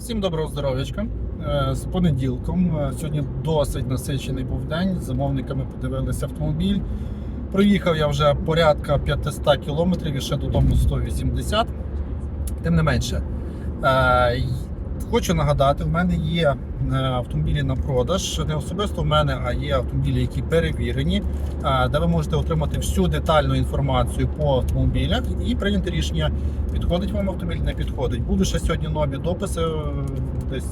Всім доброго здоров'ячка. Е, З понеділком. Е, Сьогодні досить насичений був день. З замовниками подивилися автомобіль. Проїхав я вже порядка 500 кілометрів і ще додому 180. Тим не менше, е, хочу нагадати, в мене є автомобілі на продаж. Не особисто в мене, а є автомобілі, які перевірені, е, де ви можете отримати всю детальну інформацію по автомобілях і прийняти рішення, підходить вам автомобіль, не підходить. Буду ще сьогодні нові дописи, е, десь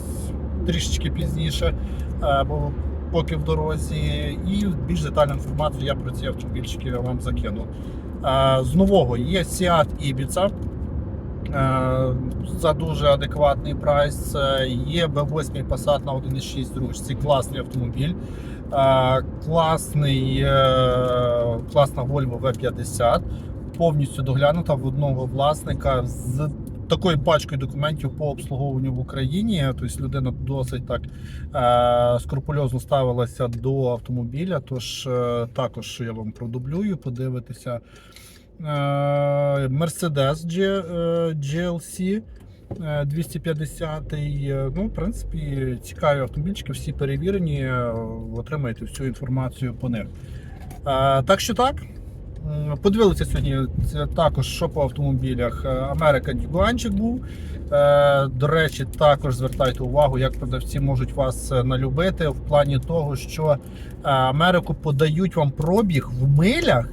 трішечки пізніше, е, бо поки в дорозі, і більш детальну інформацію я про ці автомобільчики вам закину. Е, З нового є Seat Ibiza. Е, За дуже адекватний прайс. Е, Є B8 Passat на 1.6 ручці. Класний автомобіль. Е, Класний, класна Volvo V50. Повністю доглянута в одного власника з такою пачкою документів по обслуговуванню в Україні. Тобто людина досить так е, скрупульозно ставилася до автомобіля. Тож е, також я вам продублюю, подивитися. Mercedes GLC е, 250. е, Ну, в принципі, цікаві автомобільчики, всі перевірені, е, отримаєте всю інформацію по них. Е, Так що так. Подивилися сьогодні також, що по автомобілях. Е, Америка Дігуанчик був. До речі, також звертайте увагу, як продавці можуть вас налюбити в плані того, що Америку подають вам пробіг в милях,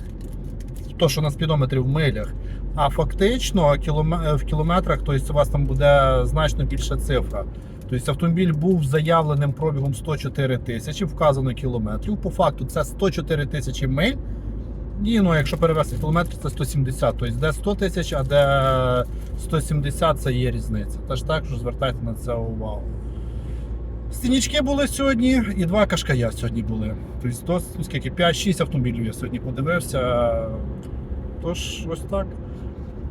то, що на спідометрі в милях, а фактично в кілометрах, тобто у вас там буде значно більша цифра. Тобто автомобіль був заявленим пробігом 104 тисячі, вказано кілометрів. По факту це 104 тисячі миль. І ну, якщо перевести в кілометри, це 170. Тобто де 100 тисяч, а де 170 це є різниця. Тож також звертайте на це увагу. Стінічки були сьогодні і два кашкая сьогодні були. Тобто, ну, скільки 5-6 автомобілів я сьогодні подивився. Тож, ось так.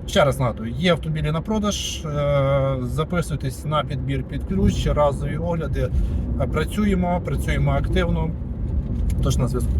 Ще раз нагадую, є автомобілі на продаж. е, Записуйтесь на підбір під ключ, разові огляди. Працюємо, працюємо активно. Тож на зв'язку.